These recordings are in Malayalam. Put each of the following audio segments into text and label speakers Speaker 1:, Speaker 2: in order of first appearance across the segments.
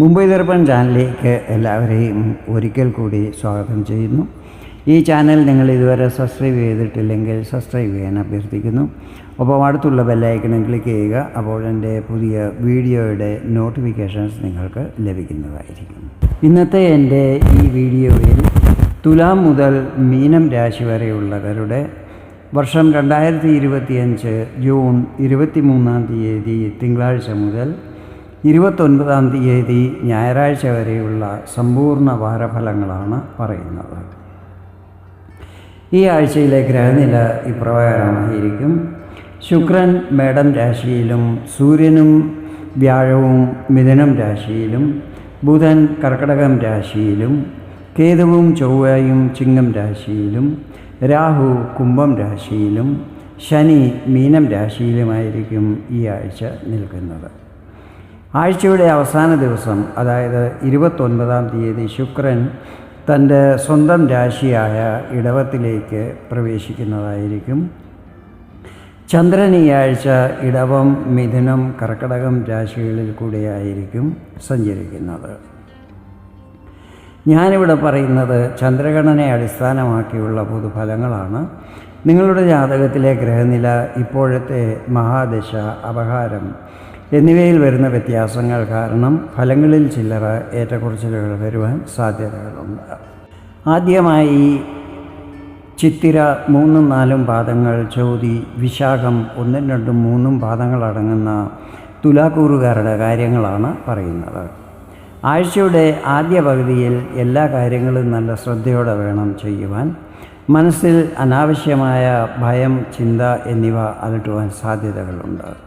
Speaker 1: മുംബൈ ദർപ്പൺ ചാനലിലേക്ക് എല്ലാവരെയും ഒരിക്കൽ കൂടി സ്വാഗതം ചെയ്യുന്നു. ഈ ചാനൽ നിങ്ങൾ ഇതുവരെ സബ്സ്ക്രൈബ് ചെയ്തിട്ടില്ലെങ്കിൽ സബ്സ്ക്രൈബ് ചെയ്യാൻ അഭ്യർത്ഥിക്കുന്നു. ഒപ്പം അടുത്തുള്ള ബെല്ലൈക്കണം ക്ലിക്ക് ചെയ്യുക അപ്പോൾ എന്റെ പുതിയ വീഡിയോയുടെ നോട്ടിഫിക്കേഷൻസ് നിങ്ങൾക്ക് ലഭിക്കുന്നതായിരിക്കും. ഇന്നത്തെ എന്റെ ഈ വീഡിയോയിൽ തുലാം മുതൽ മീനം രാശി വരെയുള്ളവരുടെ വർഷം രണ്ടായിരത്തി ഇരുപത്തിയഞ്ച് ജൂൺ ഇരുപത്തിമൂന്നാം തീയതി തിങ്കളാഴ്ച മുതൽ ഇരുപത്തൊൻപതാം തീയതി ഞായറാഴ്ച വരെയുള്ള സമ്പൂർണ വാരഫലങ്ങളാണ് പറയുന്നത്. ഈ ആഴ്ചയിലെ ഗ്രഹനില ഇപ്രകാരമായിരിക്കും. ശുക്രൻ മേടം രാശിയിലും സൂര്യനും വ്യാഴവും മിഥുനം രാശിയിലും ബുധൻ കർക്കടകം രാശിയിലും കേതുവും ചൊവ്വയും ചിങ്ങം രാശിയിലും രാഹു കുംഭം രാശിയിലും ശനി മീനം രാശിയിലുമായിരിക്കും ഈ ആഴ്ച നിൽക്കുന്നത്. ആഴ്ചയുടെ അവസാന ദിവസം അതായത് ഇരുപത്തൊൻപതാം തീയതി ശുക്രൻ തന്റെ സ്വന്തം രാശിയായ ഇടവത്തിലേക്ക് പ്രവേശിക്കുന്നതായിരിക്കും. ചന്ദ്രൻ ഈ ആഴ്ച ഇടവം മിഥുനം കർക്കടകം രാശികളിൽ കൂടെയായിരിക്കും സഞ്ചരിക്കുന്നത്. ഞാനിവിടെ പറയുന്നത് ചന്ദ്രഗണനെ അടിസ്ഥാനമാക്കിയുള്ള പൊതുഫലങ്ങളാണ്. നിങ്ങളുടെ ജാതകത്തിലെ ഗ്രഹനില ഇപ്പോഴത്തെ മഹാദശ അപഹാരം എന്നിവയിൽ വരുന്ന വ്യത്യാസങ്ങൾ കാരണം ഫലങ്ങളിൽ ചില്ലറ ഏറ്റക്കുറച്ചിലുകൾ വരുവാൻ സാധ്യതകളുണ്ട്. ആദ്യമായി ചിത്തിര മൂന്നും നാലും പാദങ്ങൾ ചോതി വിശാഖം ഒന്നും രണ്ടും മൂന്നും പാദങ്ങളടങ്ങുന്ന തുലാക്കൂറുകാരുടെ കാര്യങ്ങളാണ് പറയുന്നത്. ആഴ്ചയുടെ ആദ്യ പകുതിയിൽ എല്ലാ കാര്യങ്ങളും നല്ല ശ്രദ്ധയോടെ വേണം ചെയ്യുവാൻ. മനസ്സിൽ അനാവശ്യമായ ഭയം ചിന്ത എന്നിവ അലട്ടുവാൻ സാധ്യതകളുണ്ട്.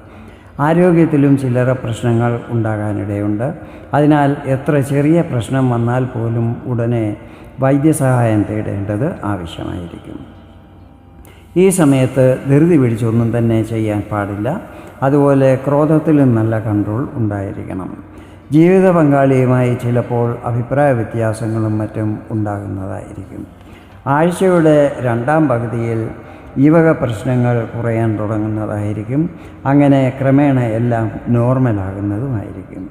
Speaker 1: ആരോഗ്യത്തിലും ചില്ലറ പ്രശ്നങ്ങൾ ഉണ്ടാകാനിടയുണ്ട്. അതിനാൽ എത്ര ചെറിയ പ്രശ്നം വന്നാൽ പോലും ഉടനെ വൈദ്യസഹായം തേടേണ്ടത് ആവശ്യമായിരിക്കും. ഈ സമയത്ത് ധൃതി പിടിച്ചൊന്നും തന്നെ ചെയ്യാൻ പാടില്ല. അതുപോലെ ക്രോധത്തിലും നല്ല കൺട്രോൾ ഉണ്ടായിരിക്കണം. ജീവിത പങ്കാളിയുമായി ചിലപ്പോൾ അഭിപ്രായ വ്യത്യാസങ്ങളും മറ്റും ഉണ്ടാകുന്നതായിരിക്കും. ആഴ്ചയുടെ രണ്ടാം പകുതിയിൽ ഈ വക പ്രശ്നങ്ങൾ കുറയാൻ തുടങ്ങുന്നതായിരിക്കും. അങ്ങനെ ക്രമേണ എല്ലാം നോർമലാകുന്നതുമായിരിക്കും.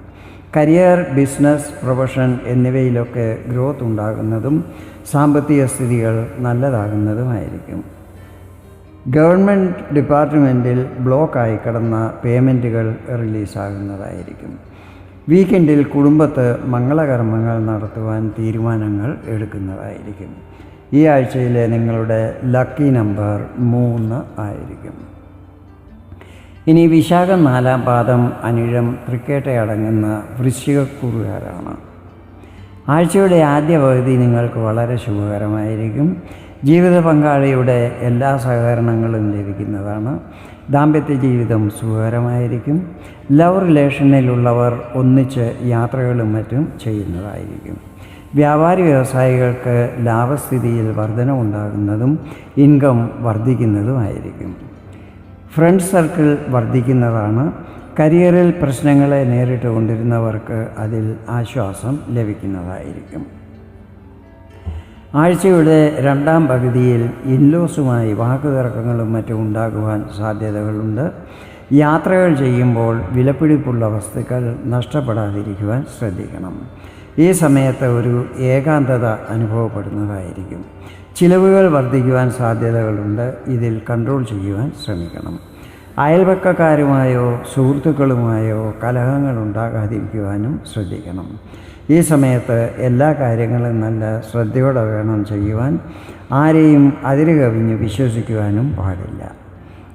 Speaker 1: കരിയർ ബിസിനസ് പ്രൊഫഷൻ എന്നിവയിലൊക്കെ ഗ്രോത്ത് ഉണ്ടാകുന്നതും സാമ്പത്തിക സ്ഥിതികൾ നല്ലതാകുന്നതുമായിരിക്കും. ഗവൺമെന്റ് ഡിപ്പാർട്ട്മെന്റിൽ ബ്ലോക്കായി കിടന്ന പേയ്മെന്റുകൾ റിലീസാകുന്നതായിരിക്കും. വീക്കെൻഡിൽ കുടുംബത്ത് മംഗളകർമ്മങ്ങൾ നടത്തുവാൻ തീരുമാനങ്ങൾ എടുക്കുന്നതായിരിക്കും. ഈ ആഴ്ചയിലെ നിങ്ങളുടെ ലക്കി നമ്പർ മൂന്ന് ആയിരിക്കും. ഇനി വിശാഖം നാലാം പാദം അനിഴം തൃക്കേട്ടയടങ്ങുന്ന വൃശ്ചികക്കൂറുകാരാണ്. ആഴ്ചയുടെ ആദ്യ പകുതി നിങ്ങൾക്ക് വളരെ ശുഭകരമായിരിക്കും. ജീവിത പങ്കാളിയുടെ എല്ലാ സഹകരണങ്ങളും ലഭിക്കുന്നതാണ്. ദാമ്പത്യ ജീവിതം സുഖകരമായിരിക്കും. ലവ് റിലേഷനിലുള്ളവർ ഒന്നിച്ച് യാത്രകളും മറ്റും ചെയ്യുന്നതായിരിക്കും. വ്യാപാരി വ്യവസായികൾക്ക് ലാഭസ്ഥിതിയിൽ വർധനമുണ്ടാകുന്നതും ഇൻകം വർദ്ധിക്കുന്നതുമായിരിക്കും ഫ്രണ്ട് സർക്കിൾ വർദ്ധിക്കുന്നതാണ് കരിയറിൽ പ്രശ്നങ്ങളെ നേരിട്ട് കൊണ്ടിരുന്നവർക്ക് അതിൽ ആശ്വാസം ലഭിക്കുന്നതായിരിക്കും. ആഴ്ചയുടെ രണ്ടാം പകുതിയിൽ ഇൻലോസുമായി വാക്കുതർക്കങ്ങളും മറ്റും ഉണ്ടാകുവാൻ സാധ്യതകളുണ്ട്. യാത്രകൾ ചെയ്യുമ്പോൾ വിലപിടിപ്പുള്ള വസ്തുക്കൾ നഷ്ടപ്പെടാതിരിക്കുവാൻ ശ്രദ്ധിക്കണം. ഈ സമയത്ത് ഒരു ഏകാന്തത അനുഭവപ്പെടുന്നതായിരിക്കും. ചിലവുകൾ വർദ്ധിക്കുവാൻ സാധ്യതകളുണ്ട്. ഇതിൽ കൺട്രോൾ ചെയ്യുവാൻ ശ്രമിക്കണം. അയൽപക്കക്കാരുമായോ സുഹൃത്തുക്കളുമായോ കലഹങ്ങൾ ഉണ്ടാകാതിരിക്കുവാനും ശ്രദ്ധിക്കണം. ഈ സമയത്ത് എല്ലാ കാര്യങ്ങളും നല്ല ശ്രദ്ധയോടെ വേണം ചെയ്യുവാൻ. ആരെയും അതിര് കവിഞ്ഞ് വിശ്വസിക്കുവാനും പാടില്ല.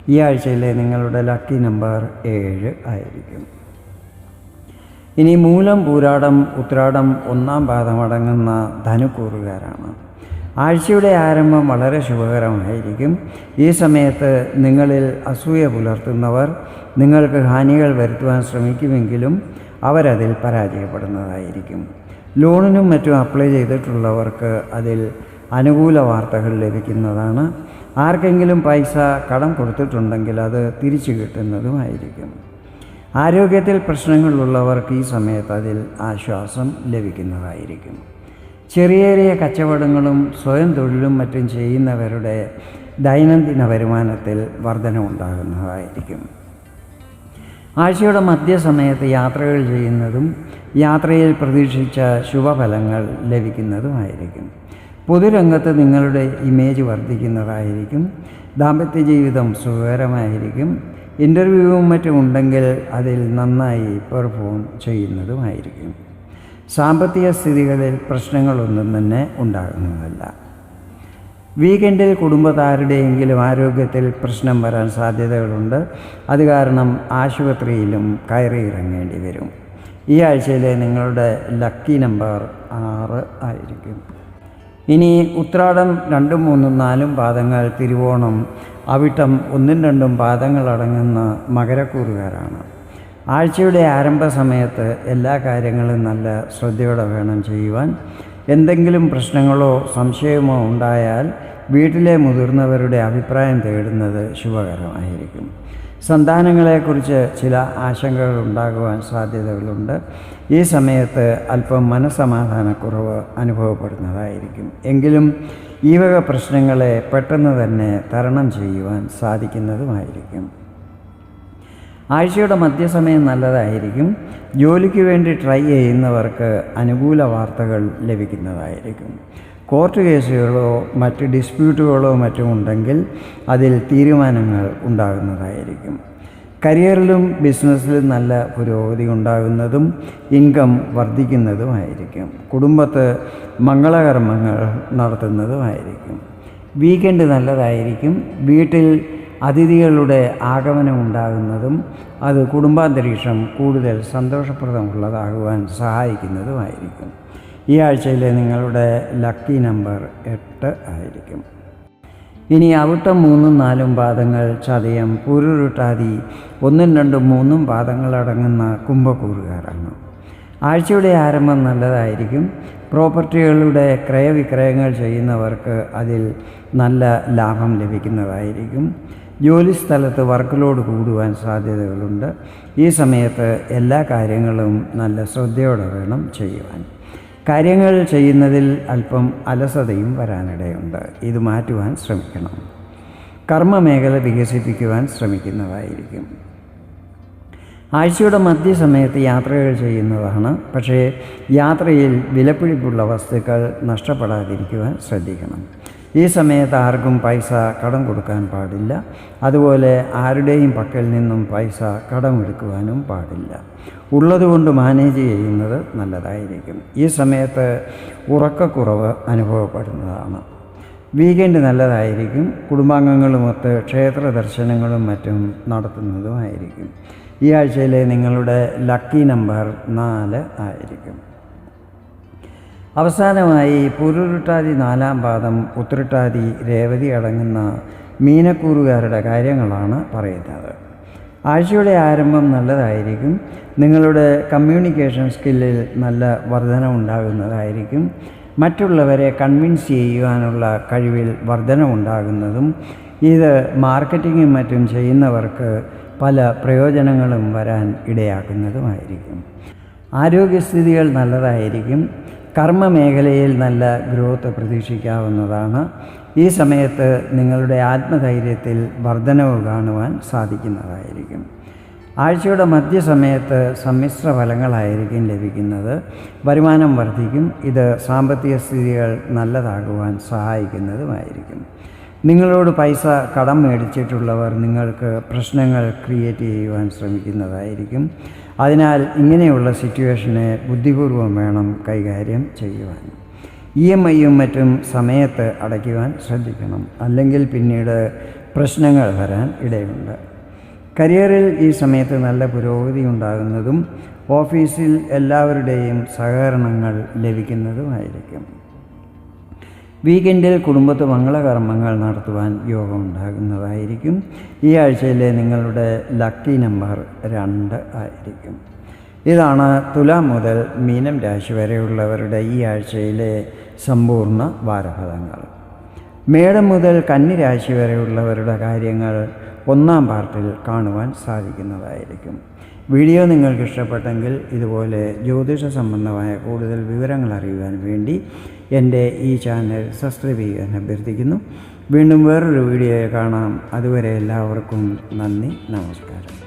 Speaker 1: ഈ ആഴ്ചയിലെ നിങ്ങളുടെ ലക്കി നമ്പർ ഏഴ് ആയിരിക്കും. ഇനി മൂലം പൂരാടം ഉത്രാടം ഒന്നാം പാദമടങ്ങുന്ന ധനുക്കൂറുകാരാണ്. ആഴ്ചയുടെ ആരംഭം വളരെ ശുഭകരമായിരിക്കും. ഈ സമയത്ത് നിങ്ങളിൽ അസൂയ പുലർത്തുന്നവർ നിങ്ങൾക്ക് ഹാനികൾ വരുത്തുവാൻ ശ്രമിക്കുമെങ്കിലും അവരതിൽ പരാജയപ്പെടുന്നതായിരിക്കും. ലോണിനും മറ്റും അപ്ലൈ ചെയ്തിട്ടുള്ളവർക്ക് അതിൽ അനുകൂല വാർത്തകൾ ലഭിക്കുന്നതാണ്. ആർക്കെങ്കിലും പൈസ കടം കൊടുത്തിട്ടുണ്ടെങ്കിൽ അത് തിരിച്ചു കിട്ടുന്നതുമായിരിക്കും. ആരോഗ്യത്തിൽ പ്രശ്നങ്ങളുള്ളവർക്ക് ഈ സമയത്ത് അതിൽ ആശ്വാസം ലഭിക്കുന്നതായിരിക്കും. ചെറിയ ചെറിയ കച്ചവടങ്ങളും സ്വയം തൊഴിലും മറ്റും ചെയ്യുന്നവരുടെ ദൈനംദിന വരുമാനത്തിൽ വർധനമുണ്ടാകുന്നതായിരിക്കും ആഴ്ചയുടെ മധ്യസമയത്ത് യാത്രകൾ ചെയ്യുന്നതും യാത്രയിൽ പ്രതീക്ഷിച്ച ശുഭഫലങ്ങൾ ലഭിക്കുന്നതുമായിരിക്കും. പൊതുരംഗത്ത് നിങ്ങളുടെ ഇമേജ് വർദ്ധിക്കുന്നതായിരിക്കും. ദാമ്പത്യ ജീവിതം സുഖകരമായിരിക്കും. ഇന്റർവ്യൂവും മറ്റും ഉണ്ടെങ്കിൽ അതിൽ നന്നായി പെർഫോം ചെയ്യുന്നതുമായിരിക്കും. സാമ്പത്തിക സ്ഥിതികളിൽ പ്രശ്നങ്ങളൊന്നും തന്നെ ഉണ്ടാകുന്നതല്ല. വീക്കെൻഡിൽ കുടുംബത്താരുടെയെങ്കിലും ആരോഗ്യത്തിൽ പ്രശ്നം വരാൻ സാധ്യതകളുണ്ട്. അത് കാരണം ആശുപത്രിയിലും കയറി ഇറങ്ങേണ്ടി വരും. ഈ ആഴ്ചയിലെ നിങ്ങളുടെ ലക്കി നമ്പർ ആറ് ആയിരിക്കും. ഇനി ഉത്രാടം രണ്ടും മൂന്നും നാലും പാദങ്ങൾ തിരുവോണം. അവിട്ടം ഒന്നും രണ്ടും പാദങ്ങളടങ്ങുന്ന മകരക്കൂറുകാരാണ്. ആഴ്ചയുടെ ആരംഭ സമയത്ത് എല്ലാ കാര്യങ്ങളും നല്ല ശ്രദ്ധയോടെ വേണം ചെയ്യുവാൻ. എന്തെങ്കിലും പ്രശ്നങ്ങളോ സംശയമോ ഉണ്ടായാൽ വീട്ടിലെ മുതിർന്നവരുടെ അഭിപ്രായം തേടുന്നത് ശുഭകരമായിരിക്കും. സന്താനങ്ങളെക്കുറിച്ച് ചില ആശങ്കകൾ ഉണ്ടാകുവാൻ സാധ്യതകളുണ്ട്. ഈ സമയത്ത് അല്പം മനസ്സമാധാനക്കുറവ് അനുഭവപ്പെടുന്നതായിരിക്കും. എങ്കിലും ഈ വക പ്രശ്നങ്ങളെ പെട്ടെന്ന് തന്നെ തരണം ചെയ്യുവാൻ സാധിക്കുന്നതുമായിരിക്കും. ആഴ്ചയുടെ മധ്യസമയം നല്ലതായിരിക്കും. ജോലിക്ക് വേണ്ടി ട്രൈ ചെയ്യുന്നവർക്ക് അനുകൂല വാർത്തകൾ ലഭിക്കുന്നതായിരിക്കും. കോർട്ട് കേസുകളോ മറ്റ് ഡിസ്പ്യൂട്ടുകളോ മറ്റും ഉണ്ടെങ്കിൽ അതിൽ തീരുമാനങ്ങൾ ഉണ്ടാകുന്നതായിരിക്കും. കരിയറിലും ബിസിനസ്സിലും നല്ല പുരോഗതി ഉണ്ടാകുന്നതും ഇൻകം വർദ്ധിക്കുന്നതുമായിരിക്കും. കുടുംബത്ത് മംഗളകർമ്മങ്ങൾ നടത്തുന്നതുമായിരിക്കും. വീക്കെൻഡ് നല്ലതായിരിക്കും. വീട്ടിൽ അതിഥികളുടെ ആഗമനം ഉണ്ടാകുന്നതും അത് കുടുംബാന്തരീക്ഷം കൂടുതൽ സന്തോഷപ്രദമുള്ളതാകുവാൻ സഹായിക്കുന്നതുമായിരിക്കും. ഈ ആഴ്ചയിലെ നിങ്ങളുടെ ലക്കി നമ്പർ എട്ട് ആയിരിക്കും. ഇനി അവിട്ടം മൂന്നും നാലും പാദങ്ങൾ ചതയം പൂരുരുട്ടാതി ഒന്നും രണ്ടും മൂന്നും പാദങ്ങളടങ്ങുന്ന കുംഭക്കൂറുകാരാണ്. ആഴ്ചയുടെ ആരംഭം നല്ലതായിരിക്കും. പ്രോപ്പർട്ടികളുടെ ക്രയവിക്രയങ്ങൾ ചെയ്യുന്നവർക്ക് അതിൽ നല്ല ലാഭം ലഭിക്കുന്നതായിരിക്കും. ജോലിസ്ഥലത്ത് വർക്ക് ലോഡ് കൂടുവാൻ സാധ്യതകളുണ്ട്. ഈ സമയത്ത് എല്ലാ കാര്യങ്ങളും നല്ല ശ്രദ്ധയോടെ വേണം ചെയ്യുവാൻ. കാര്യങ്ങൾ ചെയ്യുന്നതിൽ അല്പം അലസതയും വരാനിടയുണ്ട്. ഇത് മാറ്റുവാൻ ശ്രമിക്കണം. കർമ്മമേഖല വികസിപ്പിക്കുവാൻ ശ്രമിക്കുന്നതായിരിക്കും. ആഴ്ചയുടെ മധ്യസമയത്ത് യാത്രകൾ ചെയ്യുന്നതാണ്. പക്ഷേ യാത്രയിൽ വിലപിടിപ്പുള്ള വസ്തുക്കൾ നഷ്ടപ്പെടാതിരിക്കുവാൻ ശ്രദ്ധിക്കണം. ഈ സമയത്ത് ആർക്കും പൈസ കടം കൊടുക്കാൻ പാടില്ല. അതുപോലെ ആരുടെയും പക്കൽ നിന്നും പൈസ കടമെടുക്കുവാനും പാടില്ല. ഉള്ളതുകൊണ്ട് മാനേജ് ചെയ്യുന്നത് നല്ലതായിരിക്കും. ഈ സമയത്ത് ഉറക്കക്കുറവ് അനുഭവപ്പെടുന്നതാണ്. വീക്കെൻഡ് നല്ലതായിരിക്കും. കുടുംബാംഗങ്ങളുമൊത്ത് ക്ഷേത്ര ദർശനങ്ങളും മറ്റും നടത്തുന്നതുമായിരിക്കും. ഈ ആഴ്ചയിലെ നിങ്ങളുടെ ലക്കി നമ്പർ നാല് ആയിരിക്കും. അവസാനമായി പുരുരുട്ടാതി നാലാം പാദം ഉത്രട്ടാതി രേവതി അടങ്ങുന്ന മീനക്കൂറുകാരുടെ കാര്യങ്ങളാണ് പറയുന്നത്. ആഴ്ചയുടെ ആരംഭം നല്ലതായിരിക്കും. നിങ്ങളുടെ കമ്മ്യൂണിക്കേഷൻ സ്കില്ലിൽ നല്ല വർധന ഉണ്ടാകുന്നതായിരിക്കും. മറ്റുള്ളവരെ കൺവിൻസ് ചെയ്യുവാനുള്ള കഴിവിൽ വർധന ഉണ്ടാകുന്നതും ഇത് മാർക്കറ്റിങ്ങും മറ്റും ചെയ്യുന്നവർക്ക് പല പ്രയോജനങ്ങളും വരാൻ ഇടയാക്കുന്നതുമായിരിക്കും ആരോഗ്യസ്ഥിതികൾ നല്ലതായിരിക്കും. കർമ്മ മേഖലയിൽ നല്ല ഗ്രോത്ത് പ്രതീക്ഷിക്കാവുന്നതാണ്. ഈ സമയത്ത് നിങ്ങളുടെ ആത്മധൈര്യത്തിൽ വർധനവ് കാണുവാൻ സാധിക്കുന്നതായിരിക്കും. ആഴ്ചയുടെ മധ്യസമയത്ത് സമ്മിശ്ര ഫലങ്ങളായിരിക്കും ലഭിക്കുന്നത്. വരുമാനം വർദ്ധിക്കും. ഇത് സാമ്പത്തിക സ്ഥിതികൾ നല്ലതാകുവാൻ സഹായിക്കുന്നതുമായിരിക്കും. നിങ്ങളോട് പൈസ കടം മേടിച്ചിട്ടുള്ളവർ നിങ്ങൾക്ക് പ്രശ്നങ്ങൾ ക്രിയേറ്റ് ചെയ്യുവാൻ ശ്രമിക്കുന്നതായിരിക്കും. അതിനാൽ ഇങ്ങനെയുള്ള സിറ്റുവേഷനെ ബുദ്ധിപൂർവം വേണം കൈകാര്യം ചെയ്യുവാൻ. ഇ എം ഐയും മറ്റും സമയത്ത് അടയ്ക്കുവാൻ ശ്രദ്ധിക്കണം. അല്ലെങ്കിൽ പിന്നീട് പ്രശ്നങ്ങൾ വരാൻ ഇടയുണ്ട്. കരിയറിൽ ഈ സമയത്ത് നല്ല പുരോഗതി ഉണ്ടാകുന്നതും ഓഫീസിൽ എല്ലാവരുടെയും സഹകരണങ്ങൾ ലഭിക്കുന്നതുമായിരിക്കും. വീക്കെൻഡിൽ കുടുംബത്ത് മംഗളകർമ്മങ്ങൾ നടത്തുവാൻ യോഗം ഉണ്ടാകുന്നതായിരിക്കും. ഈ ആഴ്ചയിലെ നിങ്ങളുടെ ലക്കി നമ്പർ രണ്ട് ആയിരിക്കും. ഇതാണ് തുലാം മുതൽ മീനം രാശി വരെയുള്ളവരുടെ ഈ ആഴ്ചയിലെ സമ്പൂർണ വാരഫലങ്ങൾ. മേടം മുതൽ കന്നി രാശി വരെയുള്ളവരുടെ കാര്യങ്ങൾ ഒന്നാം പാർട്ടിൽ കാണുവാൻ സാധിക്കുന്നതായിരിക്കും. വീഡിയോ നിങ്ങൾക്ക് ഇഷ്ടപ്പെട്ടെങ്കിൽ ഇതുപോലെ ജ്യോതിഷ സംബന്ധമായ കൂടുതൽ വിവരങ്ങൾ അറിയുവാൻ വേണ്ടി എന്റെ ഈ ചാനൽ സബ്സ്ക്രൈബ് ചെയ്യാൻ അഭ്യർത്ഥിക്കുന്നു. വീണ്ടും വേറൊരു വീഡിയോ കാണാം. അതുവരെ എല്ലാവർക്കും നന്ദി നമസ്കാരം.